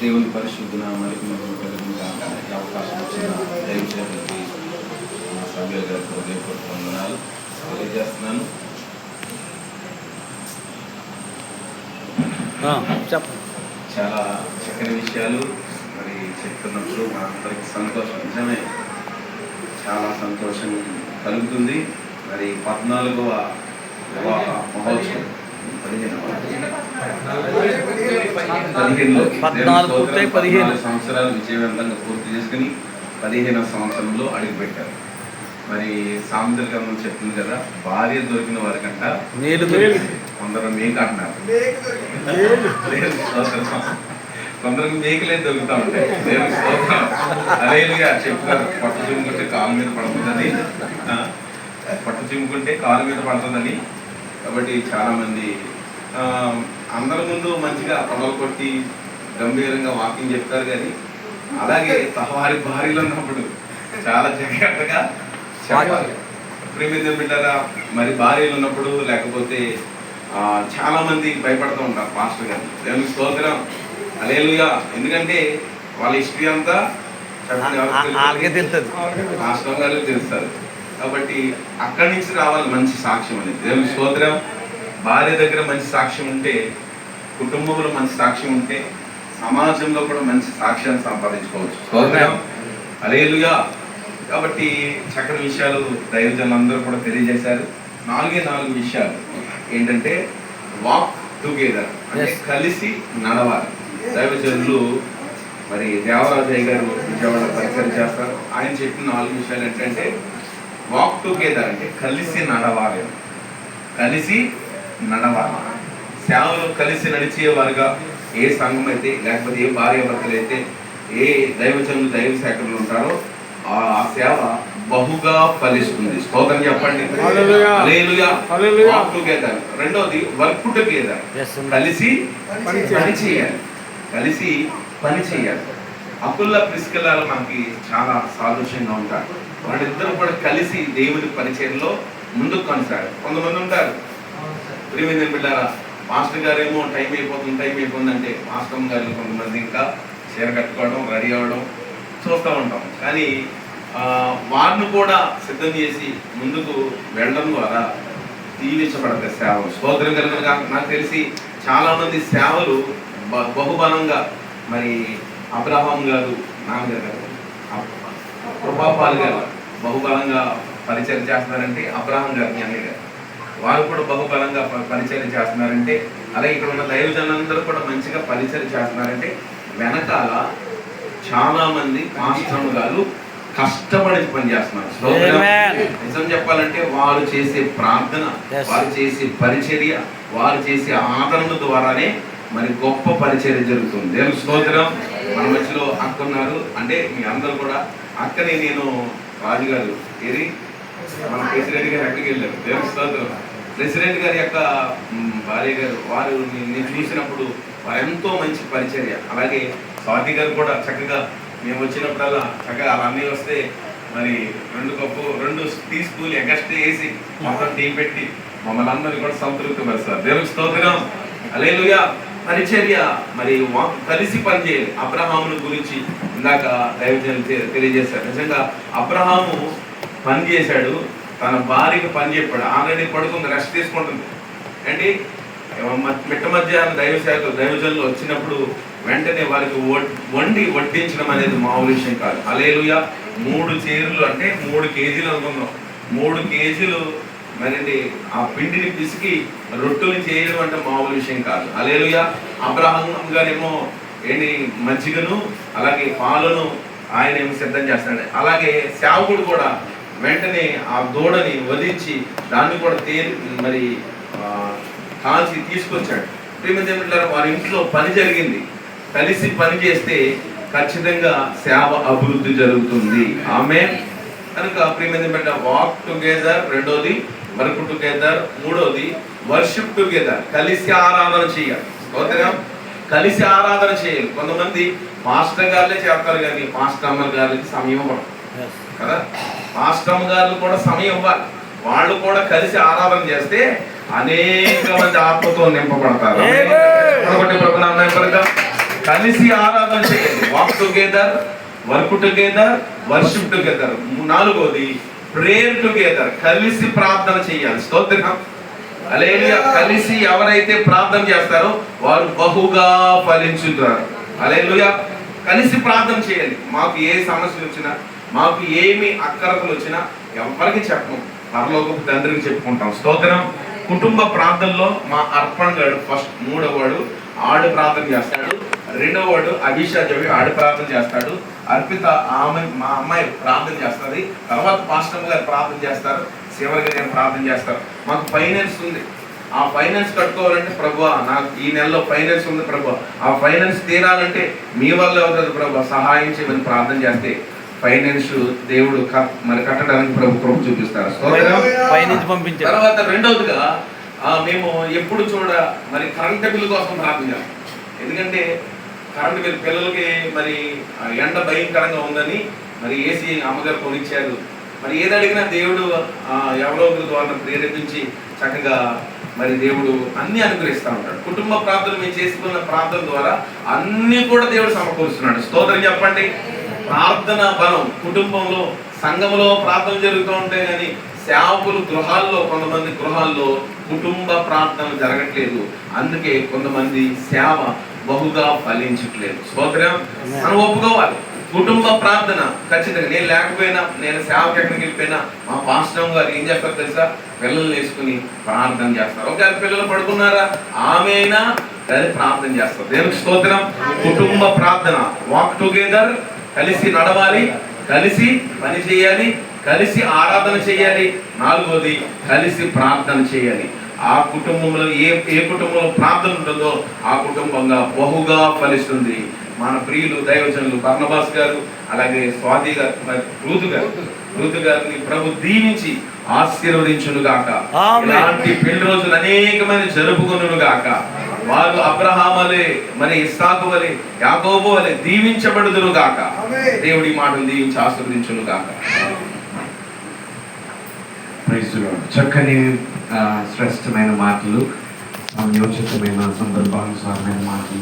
దేవుని పరిశుద్ధ నామానికి మహిమ కలుగును గాక ఈ అవకాశం వచ్చిన దైవజనులకి మా సభ్యుల గారికి హృదయపూర్వక వందనాలు తెలియజేస్తున్నాను. చాలా చక్కని విషయాలు మరి చెప్తున్నప్పుడు మా అందరికి సంతోషం. నిజమే చాలా సంతోషం కలుగుతుంది. మరి పద్నాలుగవ వివాహ మహోత్సవం పదిహేనవ పదిహేనులో పద్నాలుగు పూర్తయి పదిహేను. సంవత్సరాలు విజయవంతంగా పూర్తి చేసుకుని పదిహేనవ సంవత్సరంలో అడుగుపెట్టారు. మరి సాముద్ర గ్రంథం చెప్తుంది కదా భార్య దొరికిన వారికంట మేలు కొందరు మేక అంటున్నారు. కొందరికి మేకలే దొరుకుతా ఉంటాయి. అరేలుగా చెప్తారు పట్టు చిమ్ముకుంటే కాలు మీద పడుతుందని. పట్టు చిమ్ముకుంటే కాలు మీద పడుతుందని. కాబట్టి చాలా మంది ఆ, అందరి ముందు మంచిగా పొడవ కొట్టి గంభీరంగా వాకింగ్ చెప్తారు కానీ అలాగే సహవారి భార్యలు ఉన్నప్పుడు చాలా జాగ్రత్తగా చెప్పాలి. బిడ్డరా మరి భార్యలు ఉన్నప్పుడు లేకపోతే చాలా మంది భయపడుతూ ఉంటారు పాస్టర్ గారు. దేవునికి స్తోత్రం. అలేలుగా ఎందుకంటే వాళ్ళ హిస్టరీ అంతా రాష్ట్రం గారు తెలుస్తారు. కాబట్టి అక్కడి నుంచి రావాలి మంచి సాక్ష్యం అనేది. దేవుని స్తోత్రం. భార్య దగ్గర మంచి సాక్ష్యం ఉంటే కుటుంబంలో మంచి సాక్ష్యం ఉంటే సమాజంలో కూడా మంచి సాక్ష్యాన్ని సంపాదించుకోవచ్చు. అలేలుగా కాబట్టి చక్కని విషయాలు దైవజనులందరూ కూడా తెలియజేశారు. నాలుగే నాలుగు విషయాలు. ఏంటంటే వాక్ టుగెదర్ అంటే. కలిసి నడవాలి. దైవజనులు మరి దేవరాజయ్య గారు విజయవాడ పరిచయం చేస్తారు. ఆయన చెప్పిన నాలుగు విషయాలు ఏంటంటే వాక్ టుగెదర్ అంటే కలిసి నడవాలి. కలిసి నడవాలి. సేవలు కలిసి నడిచేవారుగా ఏ సంఘం అయితే లేకపోతే ఏ భార్య భర్తలు అయితే ఏ దైవజనులు దైవ శాఖలు ఉంటారో ఆ సేవ బహుగా ఫలిస్తుంది. స్తోత్రం చెప్పండి. రెండోది వర్క్ టుగెదర్. కలిసి పని చేయాలి. కలిసి పని చేయాలి. అకుల్ల ప్రిస్కలాలు మనకి చాలా సాదృశ్యంగా ఉంటారు. వాళ్ళిద్దరూ కూడా కలిసి దేవుని పరిచయంలో ముందుకు కొనసాగారు కొంతమంది ఉంటారు ప్రియమైన బిడ్డారా మాస్టర్ గారు ఏమో టైం అయిపోతుంది టైం అయిపోతుంది అంటే మాస్టర్ గారు కొంతమంది ఇంకా చీర కట్టుకోవడం రెడీ అవ్వడం చూస్తూ ఉంటాం. కానీ వారిని కూడా సిద్ధం చేసి ముందుకు వెళ్ళడం ద్వారా దీవించబడతాయి సేవలు. స్తోత్రం కలిగిన నాకు తెలిసి చాలామంది సేవలు బ- బహుబలంగా మరి అబ్రహాం గారు నాన్నగారు గారు గారు బహుబలంగా పరిచయం చేస్తున్నారంటే అబ్రహాం గారిని మీ అన్నయ్య గారు. వారు కూడా బహుబలంగా పరిచయం చేస్తున్నారంటే అలాగే ఇక్కడ ఉన్న దైవజనులందరూ కూడా మంచిగా పరిచయం చేస్తున్నారంటే వెనకాల చాలా మంది మాస్టర్లు గారు కష్టపడి పని చేస్తున్నారు. నిజం చెప్పాలంటే వారు చేసే ప్రార్థన. వారు చేసే పరిచర్య వారు చేసే ఆదరణ ద్వారానే మరి గొప్ప పరిచర్య జరుగుతుంది. దేవుని స్తోత్రం? మన మధ్యలో అక్క ఉన్నారు. అంటే మీ అందరూ కూడా అక్కని నేను రాజుగారు ఏది? మన ప్రెసిడెంట్ గారు ఎక్కడికి వెళ్ళారు. దేవుని స్తోత్రం? ప్రెసిడెంట్ గారి యొక్క భార్య గారు వారు నేను చూసినప్పుడు వారు ఎంతో మంచి పరిచర్య. అలాగే స్వాతి గారు కూడా చక్కగా మేము వచ్చినప్పుడల్లా చక్కగా అలా అన్నీ వస్తే మరి రెండు కప్పు రెండు టీ స్పూన్లు ఎగస్ట్ వేసి మొత్తం టీ పెట్టి మమ్మల్ని అందరినీ కూడా సంతృప్తి పరుస్తారు. దేవుడు స్తోత్రం. అలే పరిచర్య. మరి కలిసి పనిచేయాలి అబ్రహామును గురించి ఇందాక దైవజనులు తె- తెలియజేశారు. నిజంగా అబ్రహాము పని చేశాడు తన భార్యకు పని చెప్పాడు. ఆల్రెడీ పడుకుంది రెస్ట్ తీసుకుంటుంది. ఏంటి? మిట్ట మధ్యాహ్నం దైవ శాఖ దైవజనులు వచ్చినప్పుడు వెంటనే వారికి వండి వడ్డించడం అనేది మామూలు విషయం కాదు. అలేలుయ మూడు చీరలు అంటే మూడు కేజీలు అనుకుందాం. మూడు కేజీలు మరండి ఆ పిండిని పిసికి రొట్టెలు చేయడం అంటే మామూలు విషయం కాదు. అలేలుయ అబ్రహం గారేమో ఏంటి? మజ్జిగను అలాగే పాలను ఆయన ఏమో సిద్ధం చేస్తాడు. అలాగే సేవకుడు కూడా వెంటనే ఆ దూడని వధించి దాన్ని కూడా తేలి మరి కాల్చి తీసుకొచ్చాడు. ప్రేమించారు వారి ఇంట్లో పని జరిగింది. కలిసి పని చేస్తే ఖచ్చితంగా సేవ అభివృద్ధి జరుగుతుంది. ఆమె కనుక ప్రేమించబడ్డ వాక్ టుగెదర్ రెండోది వర్క్ టుగెదర్ మూడోది వర్షిప్ టుగెదర్ కలిసి ఆరాధన చేయాలి. స్తోత్రం. కలిసి ఆరాధన చేయాలి. కొంతమంది మాస్టర్ గారులే చేస్తారు కానీ మాస్టర్ అమ్మర్ గారికి సమయం పడదు కదా? మాస్టర్ గారు కూడా సమయం ఇవ్వాలి. వాళ్ళు కూడా కలిసి ఆరాధన చేస్తే అనేక మంది ఆత్మతో నింపబడతారు. కలిసి ఆరాధన చేయాలి walk together work together worship together నాలుగోది ప్రేయర్ టుగెదర్ కలిసి ప్రార్థన చేయాలి. స్తోత్రం. అలేలుయ! కలిసి ఎవరైతే ప్రార్థన చేస్తారో వారు బహుగా ఫలించుతారు. అలేలుయ! కలిసి ప్రార్థన చేయాలి మాకు ఏ సమస్యలు వచ్చినా మాకు ఏమి అక్కరతలు వచ్చినా ఎవరికి చెప్పము. పరలోకపు తండ్రికి చెప్పుకుంటాం. స్తోత్రం. కుటుంబ ప్రాంతంలో మా అర్పణ్ గారు ఫస్ట్ మూడో వాడు ఆడు ప్రార్థన చేస్తాడు. రెండవ వాడు అభిషా జవి ఆడు ప్రార్థన చేస్తాడు. అర్పిత ఆమె మా అమ్మాయి ప్రార్థన చేస్తుంది. తర్వాత పాస్టర్ గారు ప్రార్థన చేస్తారు. శివరి గారు ప్రార్థన చేస్తారు. మాకు ఫైనాన్స్ ఉంది. ఆ ఫైనాన్స్ కట్టుకోవాలంటే ప్రభు నాకు ఈ నెలలో ఫైనాన్స్ ఉంది ప్రభు ఆ ఫైనాన్స్ తీరాలంటే మీ వల్ల అవుతుంది ప్రభు సహాయం చేయమని ప్రార్థన చేస్తే ఫైనాన్స్ దేవుడు మరి కట్టడానికి ప్రభు కృప చూపిస్తారు? తర్వాత రెండవదిగా ఆ, మేము ఎప్పుడు చూడ మరి కరెంట్ బిల్లు కోసం ప్రార్థన చేస్తాం ఎందుకంటే కరెంట్ బిల్ పిల్లలకి మరి ఆ, ఎండ భయంకరంగా ఉందని మరి ఏసీ అమ్మగారు కొనిచ్చారు. మరి ఏది అడిగినా దేవుడు ఆ, ఎవరో ఒకరి ద్వారా ప్రేరేపించి చక్కగా మరి దేవుడు అన్ని అనుగ్రహిస్తూ ఉంటాడు. కుటుంబ ప్రార్థన మేము చేసుకున్న ప్రార్థన ద్వారా అన్ని కూడా దేవుడు సమకూరుస్తున్నాడు. స్తోత్రం చెప్పండి. ప్రార్థన బలం కుటుంబంలో సంఘంలో ప్రార్థన జరుగుతూ ఉంటాయి కానీ సేవకులు గృహాల్లో కొంతమంది గృహాల్లో కుటుంబ ప్రార్థన జరగట్లేదు. అందుకే కొంతమంది సేవ బహుగా ఫలించట్లేదు. సోదరం మనం ఒప్పుకోవాలి. కుటుంబ ప్రార్థన ఖచ్చితంగా. నేను లేకపోయినా నేను సేవకి ఎక్కడికి వెళ్ళిపోయినా మా పాస్టర్ గారు ఏం చేస్తారు తెలుసా? పిల్లల్ని వేసుకుని ప్రార్థన చేస్తారు. ఒకవేళ పిల్లలు పడుకున్నారా? ఆమెనా? కానీ ప్రార్థన చేస్తారు. దేవునికి స్తోత్రం. కుటుంబ ప్రార్థన. వాక్ టుగెదర్ కలిసి నడవాలి కలిసి పని చేయాలి కలిసి ఆరాధన చేయాలి. నాలుగోది కలిసి ప్రార్థన చేయాలి. ఆ కుటుంబంలో ఏ ఏ కుటుంబంలో ప్రార్థన ఉంటుందో ఆ కుటుంబంగా బహుగా ఫలిస్తుంది. మన ప్రియులు దైవజనులు బర్ణబాస్ గారు అలాగే స్వాతి గారు రూతు గారు. రూతు గారిని ప్రభు దీవించి ఆశీర్వదించును గాక ఆమేన్. ఇలాంటి పెళ్ళి రోజులు అనేకమైన జరుపుకొనును గాక వారు అబ్రహాం వలె మరి ఇస్సాకు వలె యాకోబు వలె దీవించబడుదురు గాక దేవుడి మాటలు దీవించి ఆశీర్వదించును గాక. చక్కని ఆ, శ్రేష్టమైన మాటలు సంయోచితమైన సందర్భానుసారమైన మాటలు